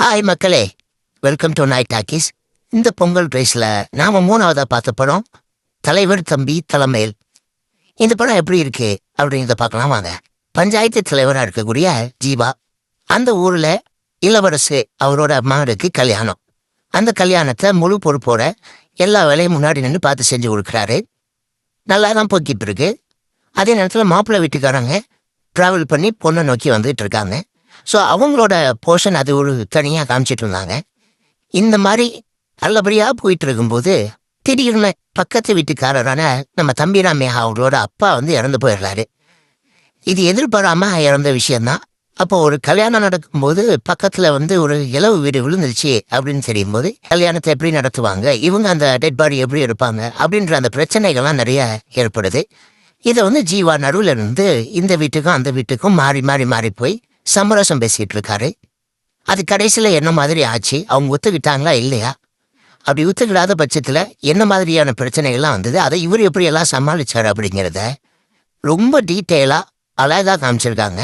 Hi மக்களே. Welcome to night talkies இந்த பொங்கல் ரேஸில் நாம மூணாவதா பார்த்த படம் தலைவர் தம்பி தலைமையில். இந்த படம் எப்படி இருக்கு அப்படிங்கிறத பார்க்கலாம் வாங்க. பஞ்சாயத்து தலைவராக இருக்கக்கூடிய ஜீவா. அந்த ஊரில் இளவரசு அவரோட மகனுக்கு கல்யாணம். அந்த கல்யாணத்தை முழு பொறுப்போட எல்லா வேலையும் முன்னாடி நின்று பார்த்து செஞ்சு கொடுக்குறாரு. நல்லா தான் போய்கிட்டு இருக்கு. அதே நேரத்தில் மாப்பிள்ளை வீட்டுக்காரங்க ட்ராவல் பண்ணி பொண்ணை நோக்கி வந்துட்டு இருக்காங்க. ஸோ அவங்களோட போர்ஷன் அது ஒரு தனியாக காமிச்சிட்டு இருந்தாங்க. இந்த மாதிரி நல்லபடியாக போயிட்டு இருக்கும்போது திடீர்னு பக்கத்து வீட்டுக்காரரான நம்ம தம்பிராமையா அவரோட அப்பா வந்து இறந்து போயிடுறாரு. இது எதிர்பாராம இறந்த விஷயம்தான். அப்போ ஒரு கல்யாணம் நடக்கும்போது பக்கத்தில் வந்து ஒரு இலவு வீடு விழுந்துருச்சு அப்படின்னு தெரியும் போது கல்யாணத்தை எப்படி நடத்துவாங்க இவங்க அந்த டெட் பாடி எப்படி எடுப்பாங்க அப்படின்ற அந்த பிரச்சனைகள்லாம் நிறைய ஏற்படுது. இதை வந்து ஜீவா நடுவில் இருந்து இந்த வீட்டுக்கும் அந்த வீட்டுக்கும் மாறி மாறி மாறி போய் சமரசம் பேசிட்டு இருக்காரு அது கடைசியில் என்ன மாதிரி ஆச்சு? அவங்க ஒத்துக்கிட்டாங்களா இல்லையா? அப்படி ஒத்துக்கிடாத பட்சத்தில் என்ன மாதிரியான பிரச்சனைகள்லாம் வந்தது? அதை இவர் எப்படி எல்லாம் சமாளிச்சார் அப்படிங்கிறத ரொம்ப டீட்டெயிலாக அழகாக காமிச்சிருக்காங்க.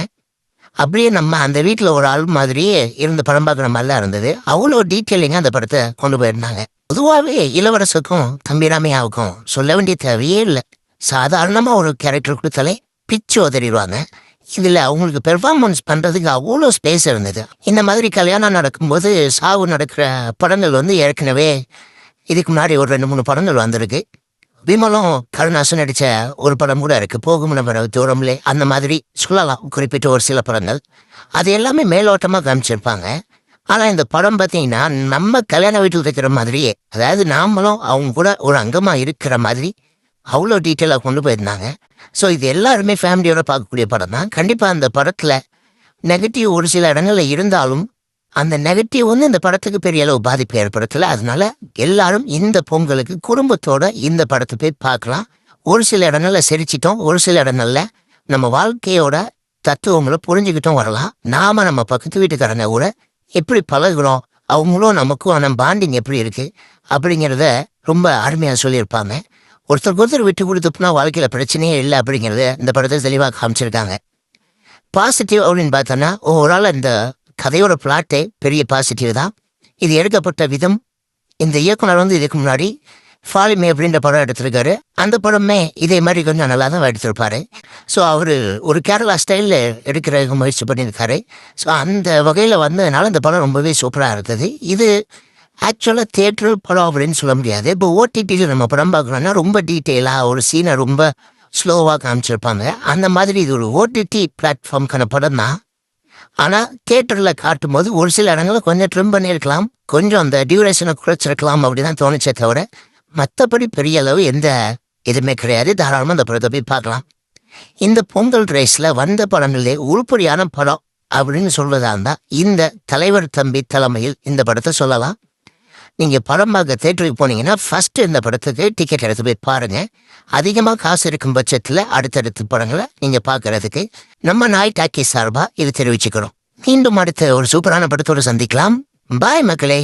அப்படியே நம்ம அந்த வீட்டில் ஒரு ஆள் மாதிரியே இருந்த படம் பார்க்குற மாதிரிலாம் இருந்தது. அவ்வளோ டீட்டெயிலிங்காக அந்த படத்தை கொண்டு போயிருந்தாங்க. பொதுவாகவே இளவரசுக்கும் தம்பிராமையாவுக்கும் சொல்ல வேண்டிய தேவையே இல்லை. சாதாரணமாக ஒரு கேரக்டர் கொடுத்தாலே பிச்சு உதறிடுவாங்க. இதில் அவங்களுக்கு பெர்ஃபார்மன்ஸ் பண்ணுறதுக்கு அவ்வளோ ஸ்பேஸ் இருந்தது. இந்த மாதிரி கல்யாணம் நடக்கும்போது சாவு நடக்கிற படங்கள் வந்து ஏற்கனவே இதுக்கு முன்னாடி ஒரு ரெண்டு மூணு படங்கள் வந்திருக்கு. விமலும் கருணாசன் நடித்த ஒரு படம் கூட இருக்குது போகும் நபர் தூரம்லே. அந்த மாதிரி சொல்லலாம். குறிப்பிட்ட ஒரு சில படங்கள். அது எல்லாமே மேலோட்டமாக காமிச்சிருப்பாங்க. ஆனால் இந்த படம் பார்த்தீங்கன்னா நம்ம கல்யாண வீட்டில் இருக்கிற மாதிரியே. அதாவது நாமளும் அவங்க கூட ஒரு அங்கமாக இருக்கிற மாதிரி அவ்வளோ டீட்டெயிலாக கொண்டு போயிருந்தாங்க. ஸோ இது எல்லாருமே ஃபேமிலியோட பார்க்கக்கூடிய படம் தான். கண்டிப்பாக அந்த படத்தில் நெகட்டிவ் ஒரு சில இடங்களில் இருந்தாலும் அந்த நெகட்டிவ் வந்து இந்த படத்துக்கு பெரிய அளவு பாதிப்பு ஏற்படுத்தலை. அதனால எல்லாரும் இந்த பொங்கலுக்கு குடும்பத்தோட இந்த படத்தை போய் பார்க்கலாம். ஒரு சில இடங்களில் சிரிச்சிட்டோம் ஒரு சில இடங்களில் நம்ம வாழ்க்கையோட தத்துவங்களை புரிஞ்சுக்கிட்டும் வரலாம். நாம நம்ம பக்கத்து வீட்டுக்காரங்க கூட எப்படி பழகுறோம் அவங்களும் நமக்கும் ஆன பாண்டிங் எப்படி இருக்குது அப்படிங்கிறத ரொம்ப அருமையாக சொல்லியிருப்பாங்க. ஒருத்தருக்கு ஒருத்தர் விட்டு கொடுத்தோம்னா வாழ்க்கையில் பிரச்சனையே இல்லை அப்படிங்கிறது இந்த படத்தை தெளிவாக காமிச்சிருக்காங்க. பாசிட்டிவ் அப்படின்னு பார்த்தோன்னா ஓவரால் இந்த கதையோட பிளாட்டே பெரிய பாசிட்டிவ் தான். இது எடுக்கப்பட்ட விதம் இந்த இயக்குனர் வந்து இதுக்கு முன்னாடி ஃபாலிமே அப்படின்ற படம் எடுத்திருக்காரு. அந்த படமே இதே மாதிரி கொஞ்சம் நல்லா தான் எடுத்திருப்பார். ஸோ அவர் ஒரு கேரளா ஸ்டைலில் எடுக்கிற முயற்சி பண்ணியிருக்காரு. ஸோ அந்த வகையில் வந்ததுனால இந்த படம் ரொம்பவே சூப்பராக இருந்தது. இது ஆக்சுவலாக தேட்டர் படம் அப்படின்னு சொல்ல முடியாது. இப்போ ஓடிடியில் நம்ம படம் பார்க்குறோன்னா ரொம்ப டீட்டெயிலாக ஒரு சீனை ரொம்ப ஸ்லோவாக காமிச்சிருப்பாங்க. அந்த மாதிரி இது ஒரு ஓடிடி பிளாட்ஃபார்ம்க்கான படம் தான். ஆனால் தேட்டரில் காட்டும் போது ஒரு சில இடங்களில் கொஞ்சம் ட்ரிம் பண்ணியிருக்கலாம். கொஞ்சம் அந்த டியூரேஷனை குறைச்சிருக்கலாம் அப்படின்னு தான் தோணுச்சே தவிர மற்றபடி பெரிய அளவு எந்த எதுவுமே கிடையாது. தாராளமாக அந்த படத்தை போய் பார்க்கலாம். இந்த பொங்கல் ரேஸில் வந்த படங்களே உருப்படியான படம் அப்படின்னு சொல்வதா இருந்தால் இந்த தலைவர் தம்பி தலைமையில் இந்த படத்தை சொல்லலாம். நீங்கள் படமாக தேட்டருக்கு போனீங்கன்னா ஃபர்ஸ்ட் இந்த படத்துக்கு டிக்கெட் எடுத்து போய் பாருங்க. அதிகமாக காசு இருக்கும் பட்சத்தில் அடுத்தடுத்த படங்களை நீங்கள் பார்க்குறதுக்கு நம்ம நாய் டாக்கி சார்பாக இது தெரிவிச்சுக்கிறோம். மீண்டும் அடுத்த ஒரு சூப்பரான படத்தோடு சந்திக்கலாம். பாய் மக்களே.